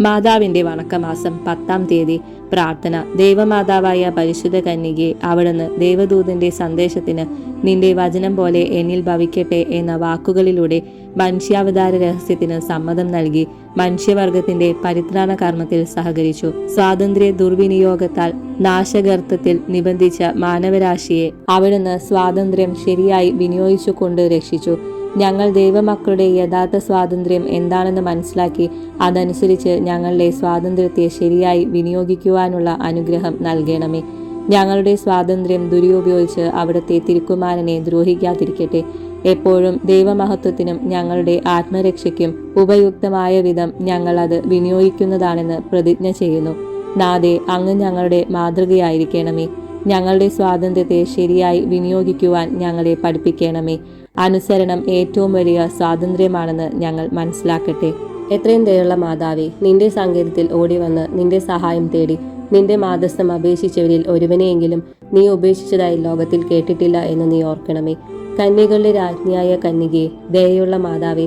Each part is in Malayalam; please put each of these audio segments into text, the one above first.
മാതാവിന്റെ വണക്കമാസം പത്താം തീയതി പ്രാർത്ഥന. ദേവമാതാവായ പരിശുദ്ധ കന്യകയെ അവിടുന്ന് ദേവദൂതന്റെ സന്ദേശത്തിന് നിന്റെ വചനം പോലെ എന്നിൽ ഭവിക്കട്ടെ എന്ന വാക്കുകളിലൂടെ മനുഷ്യാവതാര രഹസ്യത്തിന് സമ്മതം നൽകി മനുഷ്യവർഗത്തിന്റെ പരിത്രാണ കർമ്മത്തിൽ സഹകരിച്ചു. സ്വാതന്ത്ര്യ ദുർവിനിയോഗത്താൽ നാശകർത്തത്തിൽ നിബന്ധിച്ച മാനവരാശിയെ അവിടുന്ന് സ്വാതന്ത്ര്യം ശരിയായി വിനിയോഗിച്ചുകൊണ്ട് രക്ഷിച്ചു. ഞങ്ങൾ ദൈവമക്കളുടെ യഥാർത്ഥ സ്വാതന്ത്ര്യം എന്താണെന്ന് മനസ്സിലാക്കി അതനുസരിച്ച് ഞങ്ങളുടെ സ്വാതന്ത്ര്യത്തെ ശരിയായി വിനിയോഗിക്കുവാനുള്ള അനുഗ്രഹം നൽകണമേ. ഞങ്ങളുടെ സ്വാതന്ത്ര്യം ദുരുപയോഗിച്ച് അവിടുത്തെ തിരുക്കുമാരനെ ദ്രോഹിക്കാതിരിക്കട്ടെ. എപ്പോഴും ദൈവമഹത്വത്തിനും ഞങ്ങളുടെ ആത്മരക്ഷയ്ക്കും ഉപയുക്തമായ വിധം ഞങ്ങൾ അത് വിനിയോഗിക്കുന്നതാണെന്ന് പ്രതിജ്ഞ ചെയ്യുന്നു. നാദേ അങ്ങ് ഞങ്ങളുടെ മാതൃകയായിരിക്കണമേ. ഞങ്ങളുടെ സ്വാതന്ത്ര്യത്തെ ശരിയായി വിനിയോഗിക്കുവാൻ ഞങ്ങളെ പഠിപ്പിക്കണമേ. അനുസരണം ഏറ്റവും വലിയ സ്വാതന്ത്ര്യമാണെന്ന് ഞങ്ങൾ മനസ്സിലാക്കട്ടെ. എത്രയും ദയുള്ള മാതാവേ നിന്റെ സങ്കേതത്തിൽ ഓടി വന്ന് നിന്റെ സഹായം തേടി നിന്റെ മാതസ്ഥം അപേക്ഷിച്ചവരിൽ ഒരുവനെയെങ്കിലും നീ ഉപേക്ഷിച്ചതായി ലോകത്തിൽ കേട്ടിട്ടില്ല എന്ന് നീ ഓർക്കണമേ. കന്യകളുടെ രാജ്ഞിയായ കന്യകയെ ദയയുള്ള മാതാവേ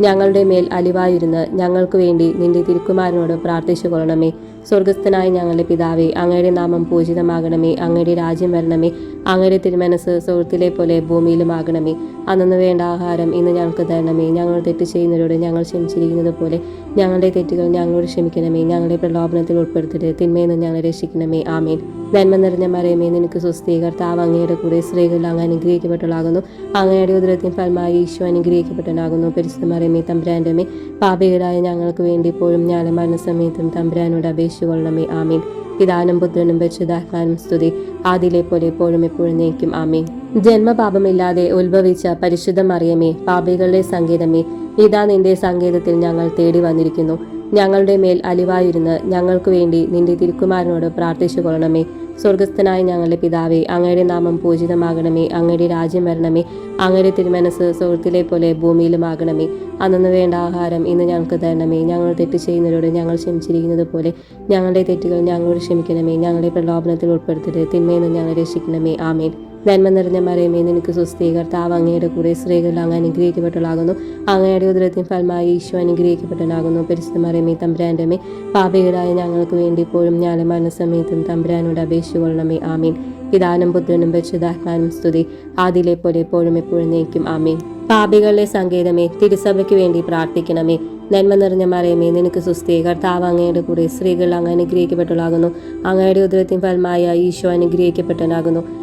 ഞങ്ങളുടെ മേൽ അലിവായിരുന്ന് ഞങ്ങൾക്ക് വേണ്ടി നിന്റെ തിരുക്കുമാരനോട് പ്രാർത്ഥിച്ചു കൊള്ളണമേ സ്വർഗസ്ഥനായ ഞങ്ങളുടെ പിതാവേ അങ്ങയുടെ നാമം പൂജിതമാകണമേ. അങ്ങയുടെ രാജ്യം വരണമേ. അങ്ങയുടെ തിരുമനസ് സുഹൃത്തിലെ പോലെ ഭൂമിയിലുമാകണമേ. അന്നു വേണ്ട ആഹാരം ഇന്ന് ഞങ്ങൾക്ക് തരണമേ. ഞങ്ങൾ തെറ്റ് ചെയ്യുന്നവരോട് ഞങ്ങൾ ക്ഷമിച്ചിരിക്കുന്നത് പോലെ ഞങ്ങളുടെ തെറ്റുകൾ ഞങ്ങളോട് ക്ഷമിക്കണമേ. ഞങ്ങളുടെ പ്രലോഭനത്തിൽ ഉൾപ്പെടുത്തരുത്. തിന്മയെന്ന് ഞങ്ങളെ രക്ഷിക്കണമേ. ആമേൻ. നന്മ നിറഞ്ഞ മറിയമേ നിനക്ക് സ്വസ്ഥീകർത്താവ് അങ്ങയുടെ കൂടെ സ്ത്രീകളിൽ അങ്ങ് അനുഗ്രഹിക്കപ്പെട്ടവളാകുന്നു. അങ്ങയുടെ ഉദരത്തിൻ ഫലമായി ഈശോ അനുഗ്രഹിക്കപ്പെട്ടവനാകുന്നു. പരിശുദ്ധ മറിയമേ തമ്പുരാന്റെമേ പാപികളായ ഞങ്ങൾക്ക് വേണ്ടി ഇപ്പോഴും ഞാനും മരണസമയത്തും തമ്പുരാനോട് അപേക്ഷിക്കൊള്ളണമേ ആമീൻ. പിതാനും പുത്രനും പരിശുദ്ധാത്മാനും സ്തുതി. ആദിലെ പോലെ എപ്പോഴും എപ്പോഴും നയിക്കും. ആമീൻ. ജന്മപാപമില്ലാതെ ഉത്ഭവിച്ച പരിശുദ്ധ മറിയമേ പാപികളുടെ സങ്കേതമേ ഇതാ നിന്റെ സങ്കേതത്തിൽ ഞങ്ങൾ തേടി വന്നിരിക്കുന്നു. ഞങ്ങളുടെ മേൽ അലിവായിരുന്ന് ഞങ്ങൾക്ക് വേണ്ടി നിന്റെ തിരുക്കുമാരനോട് പ്രാർത്ഥിച്ചു കൊള്ളണമേ സ്വർഗസ്ഥനായ ഞങ്ങളുടെ പിതാവേ അങ്ങയുടെ നാമം പൂജിതമാകണമേ അങ്ങയുടെ രാജ്യം വരണമേ അങ്ങയുടെ തിരുമനസ് സുഹൃത്തിലെ പോലെ ഭൂമിയിലുമാകണമേ. അന്നു വേണ്ട ആഹാരം ഇന്ന് ഞങ്ങൾക്ക് തരണമേ. ഞങ്ങൾ തെറ്റ് ചെയ്യുന്നവരോട് ഞങ്ങൾ ക്ഷമിച്ചിരിക്കുന്നത് പോലെ ഞങ്ങളുടെ തെറ്റുകൾ ഞങ്ങളോട് ക്ഷമിക്കണമേ. ഞങ്ങളുടെ പ്രലോഭനത്തിൽ ഉൾപ്പെടുത്തരുത്. തിന്മയെന്ന് ഞങ്ങൾ രക്ഷിക്കണമേ. ആമേൻ. നന്മ നിറഞ്ഞ മറിയമേ നിനക്ക് സ്വസ്തി കർത്താവ് അങ്ങയുടെ കൂടെ സ്ത്രീകൾ അങ്ങ് അനുഗ്രഹിക്കപ്പെട്ടവളാകുന്നു. അങ്ങയുടെ ഉദരത്തിൻ ഫലമായി ഈശോ അനുഗ്രഹിക്കപ്പെട്ടനാകുന്നു പരിശുദ്ധ മറിയമേ തമ്പുരാന്റെ മേ പാപികളായ ഞങ്ങൾക്ക് വേണ്ടി ഇപ്പോഴും ഞാൻ മരണസമയത്തും തമ്പുരാനോട് അപേക്ഷിച്ചു കൊള്ളണമേ. ആമീൻ. പിതാനും പുത്രനും പരിശുദ്ധാത്മാനും സ്തുതി. ആദിലെ പോലെ എപ്പോഴും എപ്പോഴും നീക്കും ആമീൻ. പാപികളുടെ സങ്കേതമേ തിരുസഭയ്ക്ക് വേണ്ടി പ്രാർത്ഥിക്കണമേ. നന്മ നിറഞ്ഞ മറിയമേ നിനക്ക് സുസ്ഥിതി കർത്താവ് അങ്ങയുടെ കൂടെ സ്ത്രീകൾ അങ്ങ് അനുഗ്രഹിക്കപ്പെട്ടുള്ളാകുന്നു അങ്ങയുടെ ഉദരത്തിൻ ഫലമായ ഈശോ അനുഗ്രഹിക്കപ്പെട്ടവനാകുന്നു.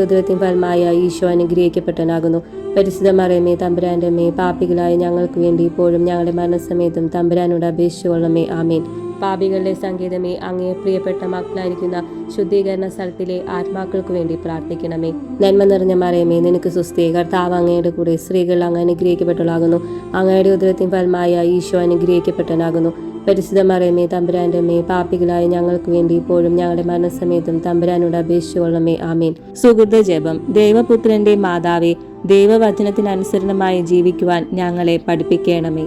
ഉദരത്തിൻ ഫലമായ ഈശോ അനുഗ്രഹിക്കപ്പെട്ടനാകുന്നു പരിശുദ്ധ മറിയമേ തമ്പുരാന്റെ അമ്മേ പാപികളായ ഞങ്ങൾക്ക് വേണ്ടി ഇപ്പോഴും ഞങ്ങളുടെ മരണസമയത്തും തമ്പുരാനോട് അപേക്ഷിച്ചുകൊള്ളമേ ആമേൻ. പാപികളുടെ സംഗീതമേ അങ്ങേ പ്രിയപ്പെട്ട മക്കളായിരിക്കുന്ന ശുദ്ധീകരണ സ്ഥലത്തിലെ ആത്മാക്കൾക്ക് വേണ്ടി പ്രാർത്ഥിക്കണമേ. നന്മ നിറഞ്ഞ മറിയമേ നിനക്ക് സുസ്ഥി കർത്താവ് അങ്ങയുടെ കൂടെ സ്ത്രീകൾ അങ്ങ് അനുഗ്രഹിക്കപ്പെട്ടളാകുന്നു അങ്ങയുടെ ഉദരത്തിൻ ഫലമായ ഈശോ അനുഗ്രഹിക്കപ്പെട്ടവനാകുന്നു. പരിശുദ്ധ മറിയമേ തമ്പുരാന്റെ അമ്മേ പാപ്പികളായ ഞങ്ങൾക്ക് വേണ്ടി ഇപ്പോഴും ഞങ്ങളുടെ മരണസമയത്തും തമ്പുരാനോട് അപേക്ഷിച്ചുകൊള്ളമേ ആമീൻ. സുഹൃത ജപം. ദേവപുത്രന്റെ മാതാവേ ദൈവവചനത്തിനനുസരണമായി ജീവിക്കുവാൻ ഞങ്ങളെ പഠിപ്പിക്കണമേ.